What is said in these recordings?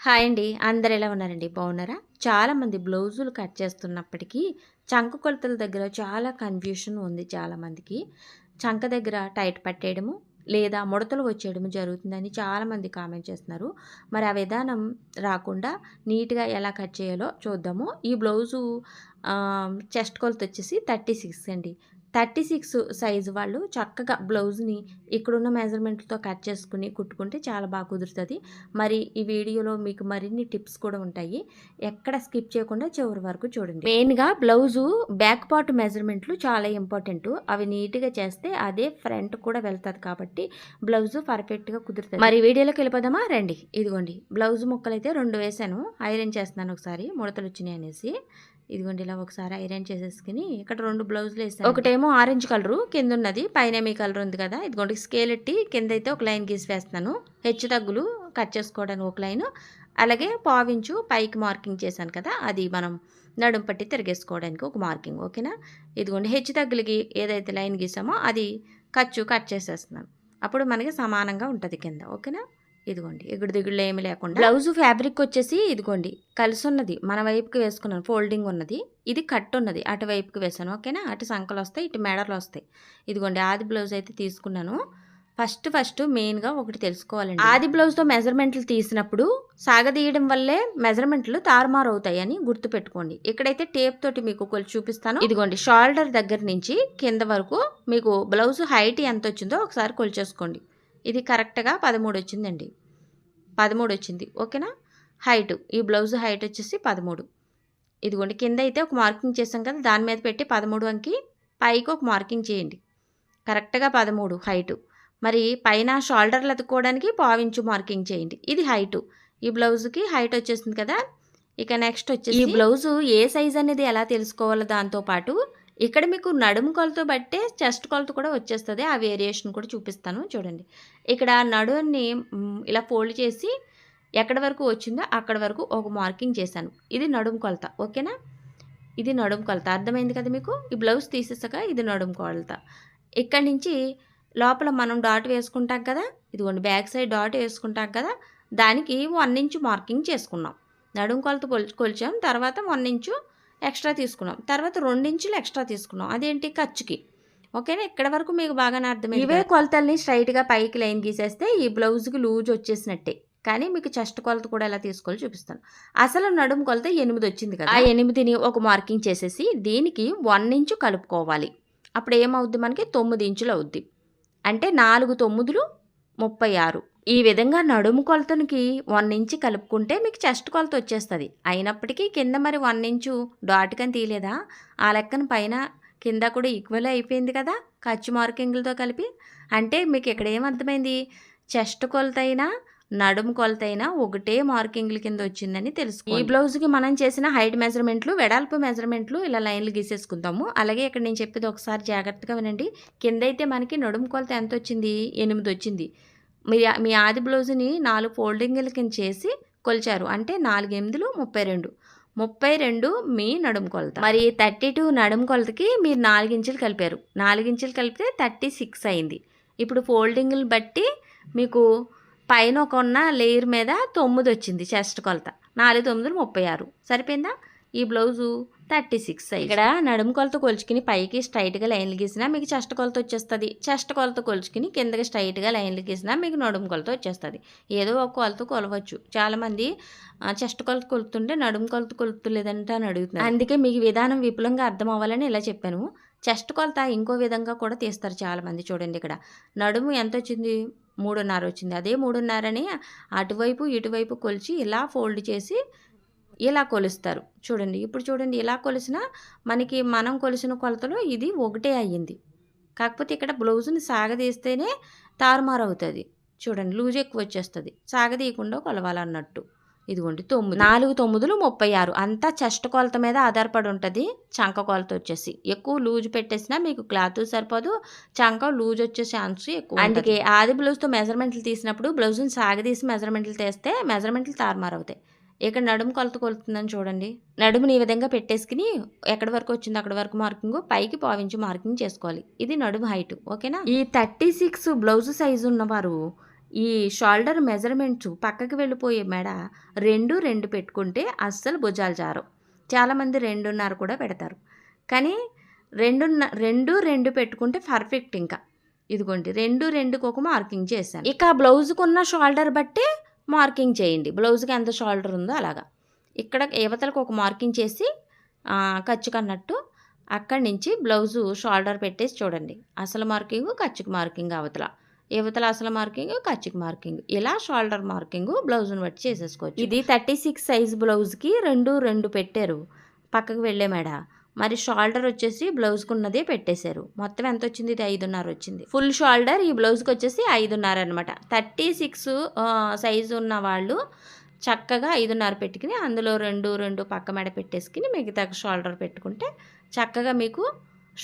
Hi అండి. అందరు ఎలా ఉన్నారండి? బాగున్నారా? చాలామంది బ్లౌజులు కట్ చేస్తున్నప్పటికీ చంక కొలతల దగ్గర చాలా కన్ఫ్యూషన్ ఉంది చాలామందికి. చంక దగ్గర టైట్ పట్టేయడము లేదా ముడతలు వచ్చేయడము జరుగుతుందని చాలామంది కామెంట్ చేస్తున్నారు. మరి ఆ విధానం రాకుండా నీట్గా ఎలా కట్ చేయాలో చూద్దాము. ఈ బ్లౌజు చెస్ట్ కొలత వచ్చేసి థర్టీ సిక్స్ అండి. థర్టీ సిక్స్ సైజు వాళ్ళు చక్కగా బ్లౌజ్ని ఇక్కడున్న మెజర్మెంట్తో కట్ చేసుకుని కుట్టుకుంటే చాలా బాగా కుదురుతుంది. మరి ఈ వీడియోలో మీకు మరిన్ని టిప్స్ కూడా ఉంటాయి. ఎక్కడ స్కిప్ చేయకుండా చివరి వరకు చూడండి. మెయిన్గా బ్లౌజు బ్యాక్ పార్ట్ మెజర్మెంట్లు చాలా ఇంపార్టెంట్. అవి నీట్గా చేస్తే అదే ఫ్రంట్ కూడా వెళ్తుంది కాబట్టి బ్లౌజ్ పర్ఫెక్ట్గా కుదురుతుంది. మరి వీడియోలోకి వెళ్ళిపోదామా? రండి. ఇదిగోండి. బ్లౌజ్ ముక్కలైతే రెండు వేసాను. ఐరన్ చేస్తున్నాను ఒకసారి. ముడతలు వచ్చినాయి అనేసి. ఇదిగోండి ఇలా ఒకసారి ఐరన్ చేసేసుకుని ఇక్కడ రెండు బ్లౌజులు వేస్తాను ఒకటేమో ఆరెంజ్ కలరు కింద ఉన్నది పైన మీ కలర్ ఉంది కదా. ఇదిగోండి స్కేల్ ఎట్టి కింద అయితే ఒక లైన్ గీసి వేస్తున్నాను. హెచ్చు తగ్గులు కట్ చేసుకోవడానికి ఒక లైన్. అలాగే పావించు పైకి మార్కింగ్ చేశాను కదా అది మనం నడుం పట్టి తిరిగేసుకోవడానికి ఒక మార్కింగ్ ఓకేనా? ఇదిగోండి హెచ్చు తగ్గులకి ఏదైతే లైన్ గీసామో అది ఖర్చు కట్ చేసేస్తున్నాను. అప్పుడు మనకి సమానంగా ఉంటుంది కింద ఓకేనా? ఇదిగోండి ఎగుడు దిగుళ్ళు ఏమి లేకుండా బ్లౌజ్ ఫ్యాబ్రిక్ వచ్చేసి ఇదిగోండి కలిసి ఉన్నది మన వైపుకి వేసుకున్నాను ఫోల్డింగ్ ఉన్నది ఇది కట్ ఉన్నది అటు వైపుకి వేసాను ఓకేనా? అటు సంకలు వస్తాయి ఇటు మెడలు వస్తాయి. ఇదిగోండి ఆది బ్లౌజ్ అయితే తీసుకున్నాను. ఫస్ట్ ఫస్ట్ మెయిన్గా ఒకటి తెలుసుకోవాలండి. ఆది బ్లౌజ్తో మెజర్మెంట్లు తీసినప్పుడు సాగదీయడం వల్లే మెజర్మెంట్లు తారుమారు అవుతాయి అని గుర్తుపెట్టుకోండి. ఇక్కడైతే టేప్ తోటి మీకు కొలిచి చూపిస్తాను. ఇదిగోండి షోల్డర్ దగ్గర నుంచి కింద వరకు మీకు బ్లౌజ్ హైట్ ఎంత వచ్చిందో ఒకసారి కొలిచేసుకోండి. ఇది కరెక్ట్గా పదమూడు వచ్చిందండి పదమూడు వచ్చింది ఓకేనా? హైట్. ఈ బ్లౌజ్ హైట్ వచ్చేసి పదమూడు. ఇదిగోండి కింద అయితే ఒక మార్కింగ్ చేసాం కదా దాని మీద పెట్టి పదమూడు అంకి పైకి ఒక మార్కింగ్ చేయండి. కరెక్ట్గా పదమూడు హైటు. మరి పైన షోల్డర్లు అతుక్కోవడానికి పావించు మార్కింగ్ చేయండి. ఇది హైటు. ఈ బ్లౌజ్కి హైట్ వచ్చేసింది కదా ఇక నెక్స్ట్ వచ్చేసి ఈ బ్లౌజు ఏ సైజ్ అనేది ఎలా తెలుసుకోవాలో దాంతోపాటు ఇక్కడ మీకు నడుము కొలత బట్టే చెస్ట్ కొలత కూడా వచ్చేస్తుంది. ఆ వేరియేషన్ కూడా చూపిస్తాను చూడండి. ఇక్కడ నడుని ఇలా ఫోల్డ్ చేసి ఎక్కడి వరకు వచ్చిందో అక్కడ వరకు ఒక మార్కింగ్ చేశాను. ఇది నడుము కొలత ఓకేనా? ఇది నడుము కొలత. అర్థమైంది కదా మీకు? ఈ బ్లౌజ్ తీసేసాక ఇది నడుము కొలత. ఇక్కడి నుంచి లోపల మనం డాట్ వేసుకుంటాం కదా? ఇదిగోండి బ్యాక్ సైడ్ డాట్ వేసుకుంటాం కదా? దానికి వన్ ఇంచు మార్కింగ్ చేసుకున్నాం. నడుము కొలత కొలిచాం. తర్వాత వన్ ఇంచు ఎక్స్ట్రా తీసుకున్నాం. తర్వాత రెండించులు ఎక్స్ట్రా తీసుకున్నాం. అదేంటి? ఖర్చుకి. ఓకేనా? ఇక్కడ వరకు మీకు బాగానే అర్థమైంది ఇవే కొలతల్ని స్ట్రైట్గా పైకి లైన్ గీసేస్తే ఈ బ్లౌజ్కి లూజ్ వచ్చేసినట్టే. కానీ మీకు చెస్ట్ కొలత కూడా ఎలా తీసుకోవాలో చూపిస్తాను. అసలు నడుము కొలత ఎనిమిది వచ్చింది కదా? ఆ ఎనిమిదిని ఒక మార్కింగ్ చేసేసి దీనికి వన్ ఇంచు కలుపుకోవాలి. అప్పుడు ఏమవుద్ది మనకి? తొమ్మిది ఇంచులు అవుద్ది. అంటే నాలుగు తొమ్మిదిలు ముప్పై ఆరు. ఈ విధంగా నడుము కొలతనికి వన్ ఇంచ్ కలుపుకుంటే మీకు చెస్ట్ కొలత వచ్చేస్తుంది. అయినప్పటికీ కింద మరి వన్ ఇంచు డాట్కని తీయలేదా? ఆ లెక్కన పైన కింద కూడా ఈక్వల్ అయిపోయింది కదా? ఖర్చు మార్కింగ్లతో కలిపి. అంటే మీకు ఇక్కడ ఏమర్థమైంది చెస్ట్ కొలత అయినా నడుము కొలత అయినా ఒకటే మార్కింగ్ల కింద వచ్చిందని తెలుసు ఈ బ్లౌజ్కి మనం చేసిన హైట్ మెజర్మెంట్లు వెడల్పు మెజర్మెంట్లు ఇలా లైన్లు గీసేసుకుందాము. అలాగే ఇక్కడ నేను చెప్పేది ఒకసారి జాగ్రత్తగా వినండి. కింద అయితే మనకి నడుము కొలత ఎంత వచ్చింది? ఎనిమిది వచ్చింది. మీ మీ ఆది బ్లౌజ్ని నాలుగు ఫోల్డింగ్ల కింద చేసి కొలిచారు. అంటే నాలుగు ఎనిమిదిలు ముప్పై రెండు. ముప్పై రెండు మీ నడుము కొలత. మరి థర్టీ టూ నడుము కొలతకి మీరు నాలుగించులు కలిపారు. నాలుగించులు కలిపితే థర్టీ సిక్స్ అయింది. ఇప్పుడు ఫోల్డింగ్లు బట్టి మీకు పైన ఒక ఉన్న లేయర్ మీద తొమ్మిది వచ్చింది చెస్ట్ కొలత. నాలుగు తొమ్మిది ముప్పై ఆరు. సరిపోయిందా? ఈ బ్లౌజు థర్టీ సిక్స్ ఇక్కడ నడుము కొలత కొలుచుకుని పైకి స్ట్రైట్గా లైన్లు గీసినా మీకు చెస్ట్ కొలత వచ్చేస్తుంది. చెస్ట్ కొలత కొలుచుకుని కిందకి స్ట్రైట్గా లైన్లు గీసినా మీకు నడుము కొలత వచ్చేస్తుంది. ఏదో ఒక కొలత కొలవచ్చు. చాలామంది చెస్ట్ కొలత కొలుతుంటే నడుము కొలత కొలుతులేదంటే అని అడుగుతున్నారు. అందుకే మీకు విధానం విపులంగా అర్థం అవ్వాలని ఇలా చెప్పాను. చెస్ట్ కొలత ఇంకో విధంగా కూడా తీస్తారు చాలామంది చూడండి ఇక్కడ. నడుము ఎంత వచ్చింది మూడున్నర వచ్చింది. అదే మూడున్నరని అటువైపు ఇటువైపు కొలిచి ఇలా ఫోల్డ్ చేసి ఇలా కొలుస్తారు. చూడండి ఇప్పుడు చూడండి ఇలా కొలిసిన మనకి మనం కొలిసిన కొలతలో ఇది ఒకటే అయ్యింది. కాకపోతే ఇక్కడ బ్లౌజ్ని సాగదీస్తేనే తారుమారు అవుతుంది చూడండి లూజ్ ఎక్కువ వచ్చేస్తుంది. సాగదీయకుండా కొలవాలన్నట్టు. ఇదిగోండి తొమ్మిది. నాలుగు తొమ్మిదిలు ముప్పై ఆరు. అంతా చెస్ట్ కొలత మీద ఆధారపడి ఉంటుంది. చంక కొలత వచ్చేసి. ఎక్కువ లూజ్ పెట్టేసినా మీకు క్లాత్ సరిపోదు. చంక లూజ్ వచ్చే ఛాన్స్ ఎక్కువ అందుకే ఆది బ్లౌజ్తో మెజర్మెంట్లు తీసినప్పుడు బ్లౌజ్ని సాగదీసి మెజర్మెంట్లు తీస్తే మెజర్మెంట్లు తారుమారు అవుతాయి ఇక్కడ నడుము కొలత కొలుతుందని చూడండి. నడుముని ఈ విధంగా పెట్టేసుకుని ఎక్కడి వరకు వచ్చిందో అక్కడ వరకు మార్కింగ్ పైకి పావించి మార్కింగ్ చేసుకోవాలి. ఇది నడుము హైట్. ఓకేనా? ఈ థర్టీ సిక్స్ బ్లౌజ్ సైజు ఉన్నవారు ఈ షోల్డర్ మెజర్మెంట్స్ పక్కకి వెళ్ళిపోయే మెడ రెండు రెండు పెట్టుకుంటే అస్సలు భుజాలు జారు చాలామంది రెండున్నర కూడా పెడతారు. కానీ రెండున్న రెండు రెండు పెట్టుకుంటే పర్ఫెక్ట్ ఇంకా. ఇదిగోండి రెండు రెండుకు ఒక మార్కింగ్ చేశాను. ఇక బ్లౌజ్కి ఉన్న షోల్డర్ బట్టి మార్కింగ్ చేయండి. బ్లౌజ్కి ఎంత షోల్డర్ ఉందో అలాగా. ఇక్కడ యువతలకు ఒక మార్కింగ్ చేసి ఖర్చు కన్నట్టు అక్కడి నుంచి బ్లౌజు షోల్డర్ పెట్టేసి చూడండి. అసలు మార్కింగ్ ఖర్చుకు మార్కింగ్ అవతల. యువతల అసలు మార్కింగ్ కచ్చిక్ మార్కింగ్. ఇలా షోల్డర్ మార్కింగ్ బ్లౌజ్ని బట్టి చేసేసుకోవచ్చు. ఇది థర్టీ సిక్స్ సైజ్ బ్లౌజ్కి రెండు రెండు పెట్టారు. పక్కకు వెళ్ళే మేడ. మరి షోల్డర్ వచ్చేసి బ్లౌజ్కి ఉన్నదే పెట్టేశారు. మొత్తం ఎంత వచ్చింది ఇది ఐదున్నర వచ్చింది. ఫుల్ షోల్డర్ ఈ బ్లౌజ్కి వచ్చేసి ఐదున్నర అనమాట థర్టీ సిక్స్ సైజు ఉన్న వాళ్ళు చక్కగా ఐదున్నర పెట్టుకుని అందులో రెండు రెండు పక్క మెడ పెట్టేసుకుని మిగతా షోల్డర్ పెట్టుకుంటే చక్కగా మీకు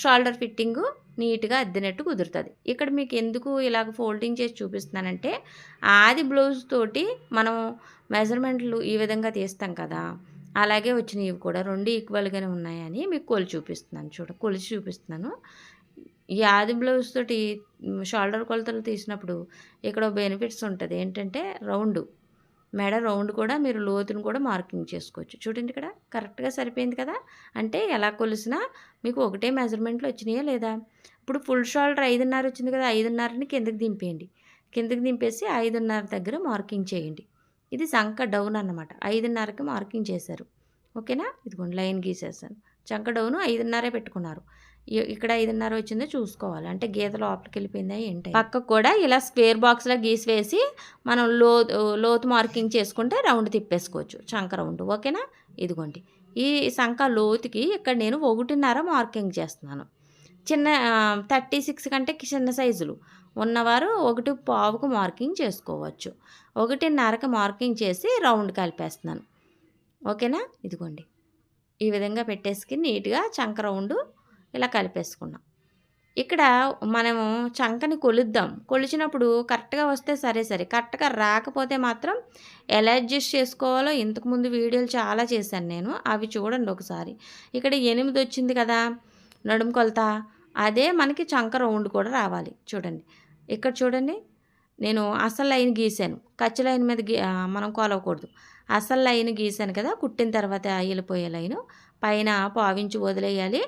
షోల్డర్ ఫిట్టింగ్ నీట్గా అద్దినట్టు కుదురుతుంది. ఇక్కడ మీకు ఎందుకు ఇలాగ ఫోల్డింగ్ చేసి చూపిస్తున్నానంటే ఆది బ్లౌజ్ తోటి మనం మెజర్మెంట్లు ఈ విధంగా తీస్తాం కదా అలాగే వచ్చినవి ఇవి కూడా రెండు ఈక్వల్గానే ఉన్నాయని మీకు కొలి చూపిస్తున్నాను. చూడ కొలిచి చూపిస్తున్నాను. ఈ ఆది బ్లౌజ్ తోటి షోల్డర్ కొలతలు తీసినప్పుడు ఇక్కడ బెనిఫిట్స్ ఉంటుంది. ఏంటంటే రౌండ్. మెడ రౌండ్ కూడా మీరు లోతును కూడా మార్కింగ్ చేసుకోవచ్చు. చూడండి ఇక్కడ కరెక్ట్గా సరిపోయింది కదా? అంటే ఎలా కొలిసినా మీకు ఒకటే మెజర్మెంట్లో వచ్చినాయా లేదా? ఇప్పుడు ఫుల్ షోల్డర్ ఐదున్నర వచ్చింది కదా ఐదున్నరని కిందకి దింపేయండి. కిందకి దింపేసి ఐదున్నర దగ్గర మార్కింగ్ చేయండి. ఇది సంక డౌన్ అన్నమాట. ఐదున్నరకి మార్కింగ్ చేశారు. ఓకేనా? ఇదిగోండి లైన్ గీసేసాను. చంక డౌను ఐదున్నరే పెట్టుకున్నారు. ఇక్కడ ఐదున్నర వచ్చిందో చూసుకోవాలి. అంటే గీత లోపలికి వెళ్ళిపోయిందా ఏంటి? పక్కకు కూడా ఇలా స్క్వేర్ బాక్స్లో గీసి వేసి మనం లో లోతు మార్కింగ్ చేసుకుంటే రౌండ్ తిప్పేసుకోవచ్చు. చంక రౌండ్. ఓకేనా? ఇదిగోండి. ఈ సంఖ లోతుకి ఇక్కడ నేను ఒకటిన్నర మార్కింగ్ చేస్తున్నాను. చిన్న థర్టీ సిక్స్ కంటే చిన్న సైజులు. ఉన్నవారు ఒకటి పావుకు మార్కింగ్ చేసుకోవచ్చు. ఒకటిన్నరకి మార్కింగ్ చేసి రౌండ్ కలిపేస్తున్నాను. ఓకేనా? ఇదిగోండి. ఈ విధంగా పెట్టేసుకుని నీట్గా చంక రౌండ్ ఇలా కలిపేసుకున్నాం. ఇక్కడ మనము చంకని కొలుద్దాం. కొలిచినప్పుడు కరెక్ట్గా వస్తే సరే సరే. కరెక్ట్గా రాకపోతే మాత్రం ఎలా అడ్జస్ట్ చేసుకోవాలో ఇంతకుముందు వీడియోలు చాలా చేశాను నేను. అవి చూడండి ఒకసారి. ఇక్కడ ఎనిమిది వచ్చింది కదా నడుము కొలత. అదే మనకి చంక రౌండ్ కూడా రావాలి. చూడండి. ఇక్కడ చూడండి. నేను అసలు లైన్ గీసాను. ఖర్చు లైన్ మీద గీ మనం కొలవకూడదు. అసలు లైన్ గీసాను కదా కుట్టిన తర్వాత వెళ్ళిపోయే లైను. పైన పావించి వదిలేయాలి.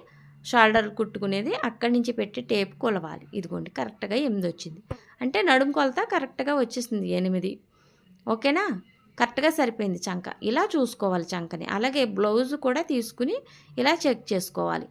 షోల్డర్ కుట్టుకునేది అక్కడి నుంచి పెట్టి టేప్ కొలవాలి. ఇదిగోండి కరెక్ట్గా ఎనిమిది వచ్చింది అంటే నడుము కొలత కరెక్ట్గా వచ్చేసింది ఎనిమిది. ఓకేనా? కరెక్ట్గా సరిపోయింది చంక. ఇలా చూసుకోవాలి చంకని. అలాగే బ్లౌజ్ కూడా తీసుకుని ఇలా చెక్ చేసుకోవాలి.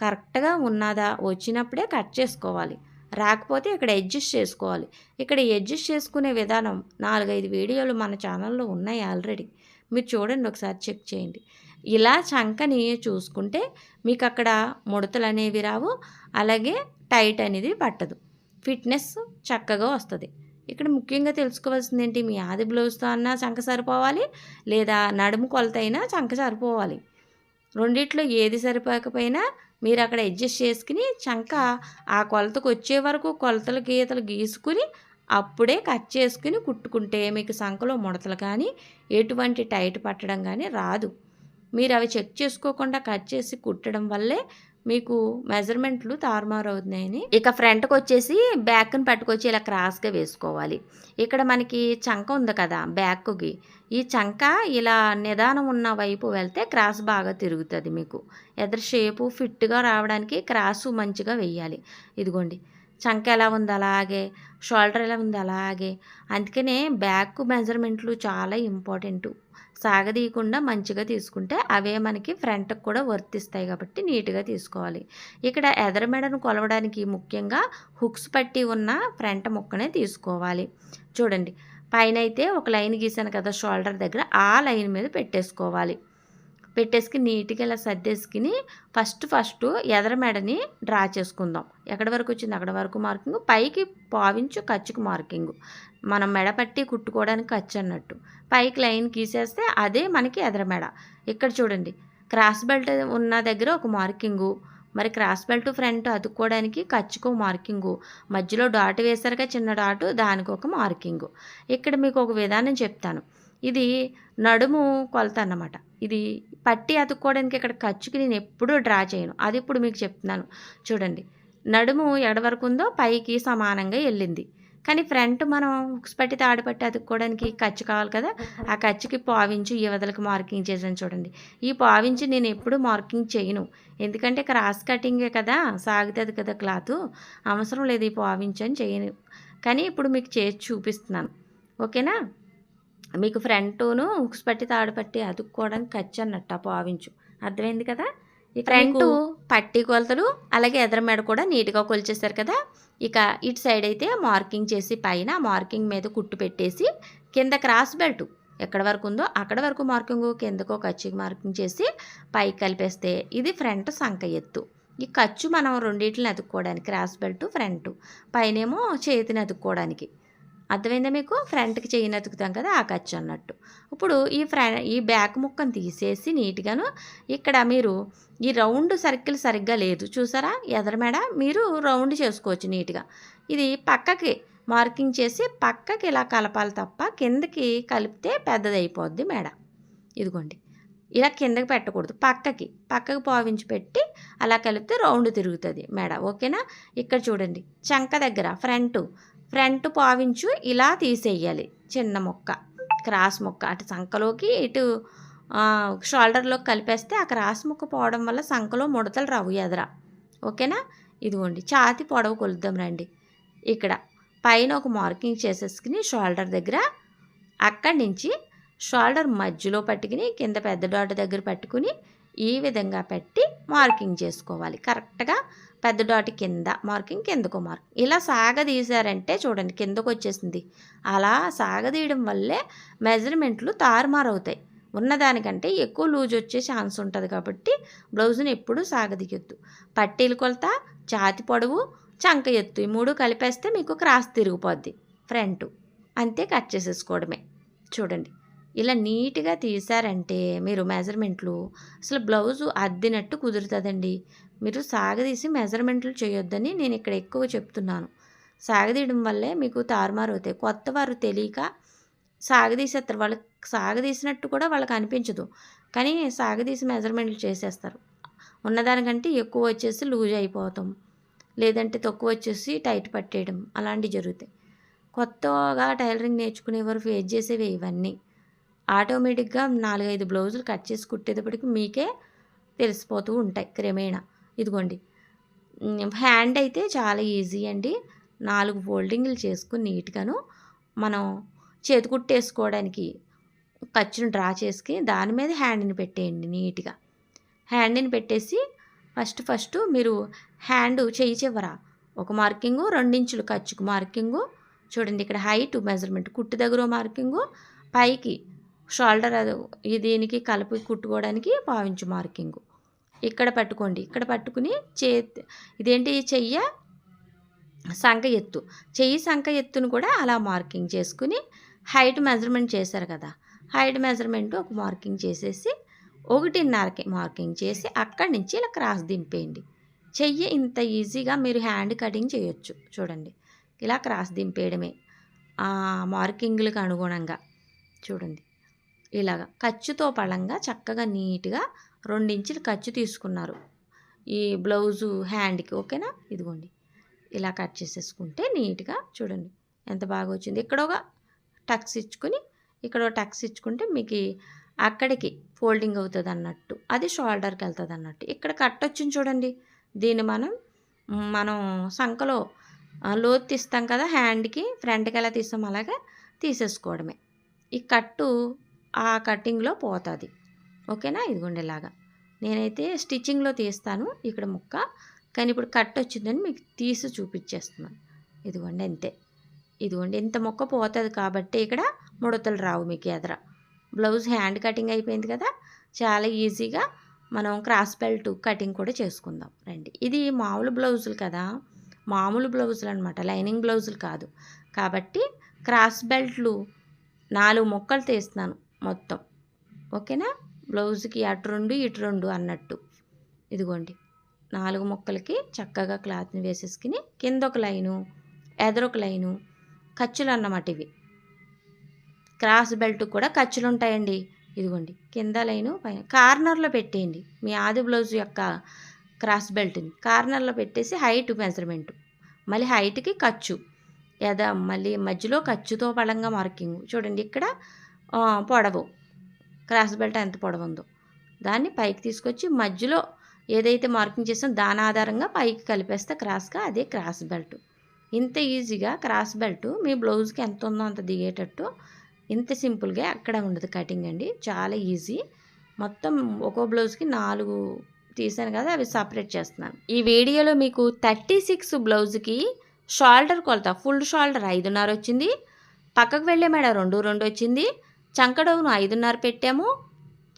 కరెక్ట్గా ఉన్నదా? వచ్చినప్పుడే కట్ చేసుకోవాలి. రాకపోతే ఇక్కడ అడ్జస్ట్ చేసుకోవాలి. ఇక్కడ అడ్జస్ట్ చేసుకునే విధానం నాలుగైదు వీడియోలు మన ఛానల్లో ఉన్నాయి ఆల్రెడీ. మీరు చూడండి ఒకసారి చెక్ చేయండి. ఇలా చంకని చూసుకుంటే మీకు అక్కడ ముడతలు అనేవి రావు అలాగే టైట్ అనేది పట్టదు. ఫిట్నెస్ చక్కగా వస్తుంది. ఇక్కడ ముఖ్యంగా తెలుసుకోవాల్సింది ఏంటి మీ ఆది బ్లౌజ్తో అన్నా చంక సరిపోవాలి లేదా నడుము కొలత అయినా చంక సరిపోవాలి. రెండిట్లో ఏది సరిపోకపోయినా మీరు అక్కడ అడ్జస్ట్ చేసుకుని చంక ఆ కొలతకు వచ్చే వరకు కొలతలు గీతలు గీసుకుని అప్పుడే కట్ చేసుకుని కుట్టుకుంటే మీకు సంఖలో ముడతలు కానీ ఎటువంటి టైట్ పట్టడం కానీ రాదు. మీరు అవి చెక్ చేసుకోకుండా కట్ చేసి కుట్టడం వల్లే మీకు మెజర్మెంట్లు తారుమారు అవుతున్నాయని ఇక ఫ్రంట్కి వచ్చేసి బ్యాక్ని పట్టుకొచ్చి ఇలా క్రాస్గా వేసుకోవాలి. ఇక్కడ మనకి చంక ఉంది కదా బ్యాక్కి. ఈ చంక ఇలా నిదానం ఉన్న వైపు వెళ్తే క్రాస్ బాగా తిరుగుతుంది మీకు. ఎదర్ షేపు ఫిట్గా రావడానికి క్రాసు మంచిగా వెయ్యాలి. ఇదిగోండి. చంక ఎలా ఉంది అలాగే? షోల్డర్ ఎలా ఉంది అలాగే? అందుకనే బ్యాక్ మెజర్మెంట్లు చాలా ఇంపార్టెంట్. సాగదీయకుండా మంచిగా తీసుకుంటే అవే మనకి ఫ్రంట్కి కూడా వర్తిస్తాయి కాబట్టి నీట్గా తీసుకోవాలి. ఇక్కడ ఎదర మెడను కొలవడానికి ముఖ్యంగా హుక్స్ పట్టి ఉన్న ఫ్రంట్ ముక్కనే తీసుకోవాలి. చూడండి పైన అయితే ఒక లైన్ గీసాను కదా షోల్డర్ దగ్గర ఆ లైన్ మీద పెట్టేసుకోవాలి. పెట్టేసుకుని నీట్గా ఇలా సర్దేసుకుని ఫస్ట్ ఫస్ట్ ఎదర మెడని డ్రా చేసుకుందాం. ఎక్కడి వరకు వచ్చింది? అక్కడ వరకు మార్కింగ్. పైకి పావించు ఖర్చుకు మార్కింగ్. మనం మెడ పట్టి కుట్టుకోవడానికి ఖర్చు అన్నట్టు. పైకి లైన్ గీసేస్తే అదే మనకి ఎదర మెడ. ఇక్కడ చూడండి. క్రాస్ బెల్ట్ ఉన్న దగ్గర ఒక మార్కింగు. మరి క్రాస్ బెల్ట్ ఫ్రంట్ అతుక్కోవడానికి ఖర్చుకు మార్కింగు. మధ్యలో డాట్ వేసారుగా చిన్న డాటు దానికి ఒక మార్కింగు. ఇక్కడ మీకు ఒక విధానం చెప్తాను. ఇది నడుము కొలత అన్నమాట. ఇది పట్టి అతుక్కోవడానికి ఇక్కడ ఖర్చుకి నేను ఎప్పుడూ డ్రా చేయను. అది ఇప్పుడు మీకు చెప్తున్నాను. చూడండి. నడుము ఎడ వరకు ఉందో పైకి సమానంగా వెళ్ళింది. కానీ ఫ్రంట్ మనం హుక్స్ పట్టి తాడు పట్టి అతుక్కోవడానికి ఖర్చు కావాలి కదా. ఆ ఖర్చుకి పావించు ఈ వదలకు మార్కింగ్ చేసాను చూడండి. ఈ పావించి నేను ఎప్పుడు మార్కింగ్ చేయను. ఎందుకంటే క్రాస్ కటింగే కదా సాగుతుంది కదా క్లాత్. అవసరం లేదు ఈ పావించు అని చేయను. కానీ ఇప్పుడు మీకు చేసి చూపిస్తున్నాను. ఓకేనా? మీకు ఫ్రంట్ను హుక్స్ పట్టి తాడు పట్టి అతుక్కోవడానికి ఖర్చు అన్నట్టు ఆ పావించు. అర్థమైంది కదా? ఈ ఫ్రంట్ పట్టి కొలతలు అలాగే ఎదర మెడ కూడా నీట్గా కొలిచేశారు కదా? ఇక ఇటు సైడ్ అయితే మార్కింగ్ చేసి పైన మార్కింగ్ మీద కుట్టు పెట్టేసి కింద క్రాస్ బెల్ట్ ఎక్కడ వరకు ఉందో అక్కడ వరకు మార్కింగ్ కిందకో ఖర్చుకి మార్కింగ్ చేసి పైకి కలిపేస్తే ఇది ఫ్రంట్ సంక ఎత్తు. ఈ ఖర్చు మనం రెండింటిని అతుక్కోవడానికి క్రాస్ బెల్ట్ ఫ్రంట్. పైనేమో చేతిని అతుక్కోవడానికి. అర్థమైందా మీకు? ఫ్రంట్కి చెయ్యి అతుకుతాం కదా ఆ ఖర్చు అన్నట్టు. ఇప్పుడు ఈ ఫ్ర ఈ బ్యాక్ ముక్కను తీసేసి నీట్గాను ఇక్కడ మీరు ఈ రౌండ్ సర్కిల్ సరిగ్గా లేదు. చూసారా? ఎదరమేడ మీరు రౌండ్ చేసుకోవచ్చు నీట్గా. ఇది పక్కకి మార్కింగ్ చేసి పక్కకి ఇలా కలపాలి తప్ప కిందకి కలిపితే పెద్దది అయిపోద్ది మేడ. ఇదిగోండి. ఇలా కిందకి పెట్టకూడదు. పక్కకి పక్కకి పావించి పెట్టి అలా కలిపితే రౌండ్ తిరుగుతుంది మేడ. ఓకేనా? ఇక్కడ చూడండి. చంక దగ్గర ఫ్రంట్ ఫ్రంట్ పావించు ఇలా తీసేయాలి. చిన్న మొక్క క్రాస్ మొక్క అటు సంకలోకి ఇటు షోల్డర్లోకి కలిపేస్తే ఆ క్రాస్ ముక్క పోవడం వల్ల సంకలో ముడతలు రావు ఎదరా. ఓకేనా? ఇదిగోండి ఛాతి పొడవు కొలుద్దాం రండి. ఇక్కడ పైన ఒక మార్కింగ్ చేసేసుకుని షోల్డర్ దగ్గర అక్కడి నుంచి షోల్డర్ మధ్యలో పట్టుకుని కింద పెద్ద డాట్ దగ్గర పట్టుకుని ఈ విధంగా పెట్టి మార్కింగ్ చేసుకోవాలి. కరెక్ట్గా పెద్ద డాట్ కింద మార్కింగ్ కిందకు మార్క్ ఇలా సాగదీశారంటే చూడండి కిందకు వచ్చేసింది. అలా సాగదీయడం వల్లే మెజర్మెంట్లు తారుమారవుతాయి. ఉన్నదానికంటే ఎక్కువ లూజ్ వచ్చే ఛాన్స్ ఉంటుంది కాబట్టి బ్లౌజ్ని ఎప్పుడూ సాగదీయొద్దు పట్టీలు కొలత ఛాతి పొడవు చంక ఎత్తు ఈ మూడు కలిపేస్తే మీకు క్రాస్ తిరిగిపోద్ది. ఫ్రంట్. అంతే కట్ చేసేసుకోవడమే. చూడండి. ఇలా నీట్గా తీసారంటే మీరు మెజర్మెంట్లు అసలు బ్లౌజు అద్దినట్టు కుదురుతుందండి. మీరు సాగదీసి మెజర్మెంట్లు చేయొద్దని నేను ఇక్కడ ఎక్కువ చెప్తున్నాను. సాగదీయడం వల్లే మీకు తారుమారు అవుతాయి. కొత్త వారు తెలియక సాగదీసేస్తారు వాళ్ళకి సాగదీసినట్టు కూడా వాళ్ళకి అనిపించదు. కానీ సాగదీసి మెజర్మెంట్లు చేసేస్తారు. ఉన్నదానికంటే ఎక్కువ వచ్చేసి లూజ్ అయిపోతాం. లేదంటే తక్కువ వచ్చేసి టైట్ పట్టేయడం అలాంటివి జరుగుతాయి. కొత్తగా టైలరింగ్ నేర్చుకునేవారు ఫేస్ చేసేవి ఇవన్నీ. ఆటోమేటిక్గా నాలుగైదు బ్లౌజులు కట్ చేసి కుట్టేటప్పటికి మీకే తెలిసిపోతూ ఉంటాయి క్రమేణా. ఇదిగోండి. హ్యాండ్ అయితే చాలా ఈజీ అండి. నాలుగు ఫోల్డింగ్లు చేసుకుని నీట్గాను మనం చేతి కుట్టేసుకోవడానికి ఖర్చును డ్రా చేసుకుని దాని మీద హ్యాండ్ని పెట్టేయండి నీట్గా. హ్యాండ్ని పెట్టేసి ఫస్ట్ ఫస్ట్ మీరు హ్యాండ్ చేయి చివర ఒక మార్కింగు రెండించులు ఖర్చుకు మార్కింగు. చూడండి ఇక్కడ హైట్ మెజర్మెంట్ కుట్టు దగ్గర మార్కింగు పైకి షోల్డర్ అది దీనికి కలిపి కుట్టుకోవడానికి పావించు మార్కింగు. ఇక్కడ పట్టుకోండి. ఇక్కడ పట్టుకుని చే ఇదేంటి చెయ్య? సంఖ ఎత్తు. చెయ్యి సంఖ ఎత్తును కూడా అలా మార్కింగ్ చేసుకుని హైట్ మెజర్మెంట్ చేశారు కదా. హైట్ మెజర్మెంట్ ఒక మార్కింగ్ చేసేసి ఒకటిన్నరకి మార్కింగ్ చేసి అక్కడి నుంచి ఇలా క్రాస్ దింపేయండి. చెయ్యి ఇంత ఈజీగా మీరు హ్యాండ్ కటింగ్ చేయొచ్చు. చూడండి. ఇలా క్రాస్ దింపేయడమే. మార్కింగ్లకు అనుగుణంగా. చూడండి. ఇలాగ ఖర్చుతో పళంగా చక్కగా నీట్గా రెండించులు ఖర్చు తీసుకున్నారు. ఈ బ్లౌజు హ్యాండ్కి ఓకేనా? ఇదిగోండి. ఇలా కట్ చేసేసుకుంటే నీట్గా చూడండి ఎంత బాగా వచ్చింది. ఇక్కడ ఒక టక్స్ ఇచ్చుకొని ఇక్కడ ఒక టక్స్ ఇచ్చుకుంటే మీకు అక్కడికి ఫోల్డింగ్ అవుతుంది అన్నట్టు అది షోల్డర్కి వెళ్తుంది అన్నట్టు ఇక్కడ కట్ వచ్చింది చూడండి. దీన్ని మనం మనం సంకలో లోతు తీస్తాం కదా హ్యాండ్కి ఫ్రంట్కి ఎలా తీస్తాం అలాగే తీసేసుకోవడమే. ఈ కట్టు ఆ కట్టింగ్లో పోతుంది. ఓకేనా? ఇదిగోండి ఇలాగా నేనైతే స్టిచ్చింగ్లో తీస్తాను ఇక్కడ ముక్క. కానీ ఇప్పుడు కట్ వచ్చిందని మీకు తీసి చూపించేస్తున్నాను ఇదిగోండి అంతే. ఇదిగోండి ఇంత మొక్క పోతుంది కాబట్టి ఇక్కడ ముడతలు రావు మీకు ఎదర. బ్లౌజ్ హ్యాండ్ కటింగ్ అయిపోయింది కదా? చాలా ఈజీగా మనం క్రాస్ బెల్ట్ కటింగ్ కూడా చేసుకుందాం. రండి. ఇది మామూలు బ్లౌజులు కదా? మామూలు బ్లౌజులు అనమాట లైనింగ్ బ్లౌజులు కాదు. కాబట్టి క్రాస్ బెల్ట్లు నాలుగు మొక్కలు తీస్తున్నాను. మొత్తం. ఓకేనా? బ్లౌజ్కి అటు రెండు ఇటు రెండు అన్నట్టు. ఇదిగోండి. నాలుగు మొక్కలకి చక్కగా క్లాత్ని వేసేసుకుని కింద ఒక లైను ఎదరొక లైను ఖర్చులు అన్నమాట ఇవి. క్రాస్ బెల్ట్ కూడా ఖర్చులు ఉంటాయండి. ఇదిగోండి. కింద లైను పైన కార్నర్లో పెట్టేయండి. మీ ఆది బ్లౌజ్ యొక్క క్రాస్ బెల్ట్ని. కార్నర్లో పెట్టేసి హైట్ మెజర్మెంట్. మళ్ళీ హైట్కి ఖర్చు. ఎదా మళ్ళీ మధ్యలో ఖర్చుతో పడంగా మార్కింగ్. చూడండి ఇక్కడ పొడవు. క్రాస్ బెల్ట్ ఎంత పొడవు ఉందో. దాన్ని పైకి తీసుకొచ్చి మధ్యలో ఏదైతే మార్కింగ్ చేసాం దాని ఆధారంగా పైకి కలిపేస్తే క్రాస్గా అదే క్రాస్ బెల్ట్. ఇంత ఈజీగా క్రాస్ బెల్ట్ మీ బ్లౌజ్కి ఎంత ఉందో అంత దిగేటట్టు ఇంత సింపుల్గా ఎక్కడ ఉండదు కటింగ్ అండి. చాలా ఈజీ. మొత్తం ఒక్కో బ్లౌజ్కి నాలుగు తీసాను కదా అవి సపరేట్ చేస్తున్నాను. ఈ వీడియోలో మీకు థర్టీ సిక్స్ బ్లౌజ్కి షోల్డర్ కొలత ఫుల్ షోల్డర్ ఐదున్నర వచ్చింది. పక్కకు వెళ్ళే మేడ రెండు రెండు వచ్చింది. చంక డౌను ఐదున్నర పెట్టాము.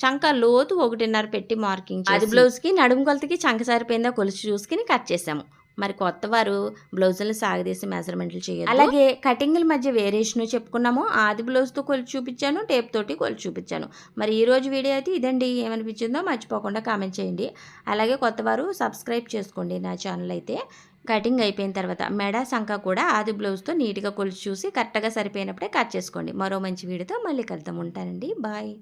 చంక లోతు ఒకటిన్నర పెట్టి మార్కింగ్ అది బ్లౌజ్కి నడుము కొలతకి చంక సరిపోయిందా కొలుసు చూసుకుని కట్ చేసాము. మరి కొత్త వారు బ్లౌజులను సాగదీసి మెజర్మెంట్లు చేయాలి అలాగే కటింగ్ల మధ్య వేరియేషన్ చెప్పుకున్నాము. ఆది బ్లౌజ్తో కొలిచి చూపించాను టేప్ తోటి కొలిచి చూపించాను. మరి ఈ రోజు వీడియో అయితే ఇదండి. ఏమనిపించిందో మర్చిపోకుండా కామెంట్ చేయండి. అలాగే కొత్త వారు సబ్స్క్రైబ్ చేసుకోండి నా ఛానల్ అయితే. కటింగ్ అయిపోయిన తర్వాత మెడ సంఖ కూడా ఆది బ్లౌజ్తో నీట్గా కొలిచి చూసి కరెక్ట్గా సరిపోయినప్పుడే కట్ చేసుకోండి. మరో మంచి వీడియోతో మళ్ళీ కలుద్దాం. ఉంటానండి. బాయ్.